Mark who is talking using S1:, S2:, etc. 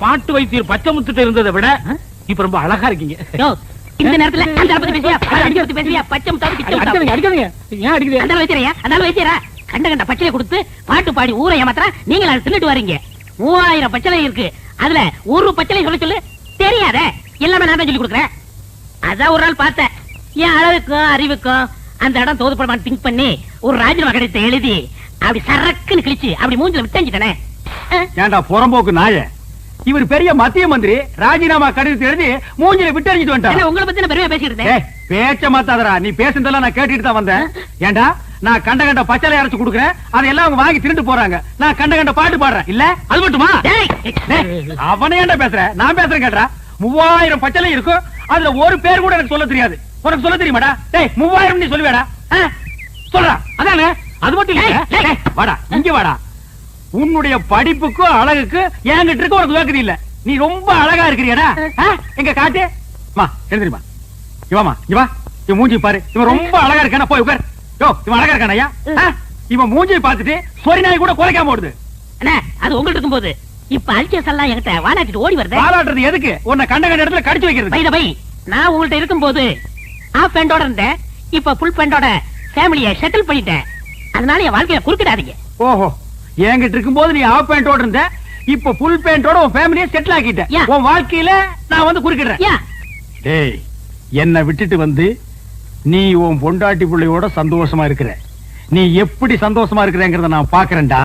S1: பாட்டு வைத்தியர் பச்சை முத்துட்டு இருந்ததை விட இப்ப ரொம்ப அழகா இருக்கீங்க.
S2: இந்த நேரத்துல அந்த பத்தி பேசுறியா? பழம் அடிக்க பத்தி பேசுறியா? பச்சை முத்தாவது
S1: அடிக்காதீங்க. ஏன் அடிக்குது?
S2: அந்த வைத்தியரையா அந்த வைத்தியரா கண்ட கண்ட பச்சளை கொடுத்து பாட்டு பாடி ஊரை ஏமாத்திரா நீங்க அதை தின்னுட்டு வரீங்க. மூவாயிரம் பச்சளை இருக்கு. அதுல ஒரு பச்சளை சொல்ல சொல்லு. தெரியாதே. எல்லாமே நான் தான் சொல்லி கொடுக்குறேன். அதான் ஒரு நாள் பார்த்தேன். என் அழகுக்கும் அறிவுக்கும் அந்த இடம் தோதுப்படமான்னு திங்க் பண்ணி ஒரு ராஜினாமா கடிதத்தை எழுதி அப்படி சரக்குன்னு கிழிச்சு அப்படி மூஞ்சில விட்டாஞ்சிட்டனே
S3: ஏண்டா புறம்போக்கு நாய? இவர் பெரிய மத்திய மந்திரி ராஜினாமா கடிதத்தை எழுதி மூஞ்சில விட்டறிஞ்சிட்டு வந்துட்டான்
S2: உங்களை பத்தி நான் பெருமையா பேசிட்டு
S3: பேச்ச மாத்தாதடா நீ பேசுனதெல்லாம் நான் கேட்டுட்டு தான் வந்தேன். ஏண்டா நான் கண்ட கண்ட பச்சளை அரைச்சு கொடுக்குறேன் அதெல்லாம் அவங்க வாங்கி திருட்டு போறாங்க. நான் கண்ட கண்ட பாட்டு பாடுறேன். இல்ல அது மட்டுமா? அவனே ஏன்டா பேசுற? நான் பேசுறேன் கேட்டா மூவாயிரம் பச்சளை இருக்கும் அதுல ஒரு பேர் கூட எனக்கு சொல்ல தெரியாது. உனக்கு சொல்ல தெரியுமாடா? டேய் மூவாயிரம் நீ சொல்லுவேடா? சொல்றா.
S1: அதானே? அது மட்டும் இல்ல.
S3: வாடா இங்க வாடா. உன்னுடைய படிப்புக்கும் அழகுக்கு என்கிட்ட இருக்க உனக்கு வேக்குது இல்ல. நீ ரொம்ப அழகா இருக்கிறியடா? எங்க காட்டு? மா எழுந்திரிமா இவாமா இவா இவன் மூஞ்சி பாரு. இவன் ரொம்ப அழகா இருக்கானா? போய் உட்கார். யோ இவன் அழகா இருக்கானா ஐயா? இவன் மூஞ்சியை பார்த்துட்டு சொரி நாய் கூட குறைக்காம ஓடுது.
S2: அண்ணே அது உங்கள்ட்ட இருக்கும்போது இப்ப அல்கேஸ் எல்லாம் என்கிட்ட வாலாட்டிட்டு ஓடி வருது.
S3: பாராட்டுறது எதுக்கு? உன்னை கண்ட கண்ட இடத்துல கடிச்சு வைக்கிறது
S2: பை பை. நான் உங்கள்ட்ட இருக்கும்போது ஆஃப் பேண்டோட இருந்தேன். இப்ப ஃபுல் பேண்டோட ஃபேமிலியை செட்டில் பண்ணிட்டேன். அதனால என் வாழ்க்கையில குறுக்கிடாதீங்க.
S3: ஓஹோ. என்கிட்ட இருக்கும்போது நீ ஆஃப் பேண்டோட இருந்த. இப்ப ஃபுல் பேண்டோட உன் ஃபேமிலியை செட்டில் ஆக்கிட்ட. உன் வாழ்க்கையில நான் வந்து குறுக்கிடுறேன். டேய் என்னை விட்டுட்டு வந்து நீ உன் பொண்டாட்டி பிள்ளையோட சந்தோஷமா இருக்கிற. நீ எப்படி சந்தோஷமா இருக்கிறேங்கிறத நான் பாக்குறேன்டா.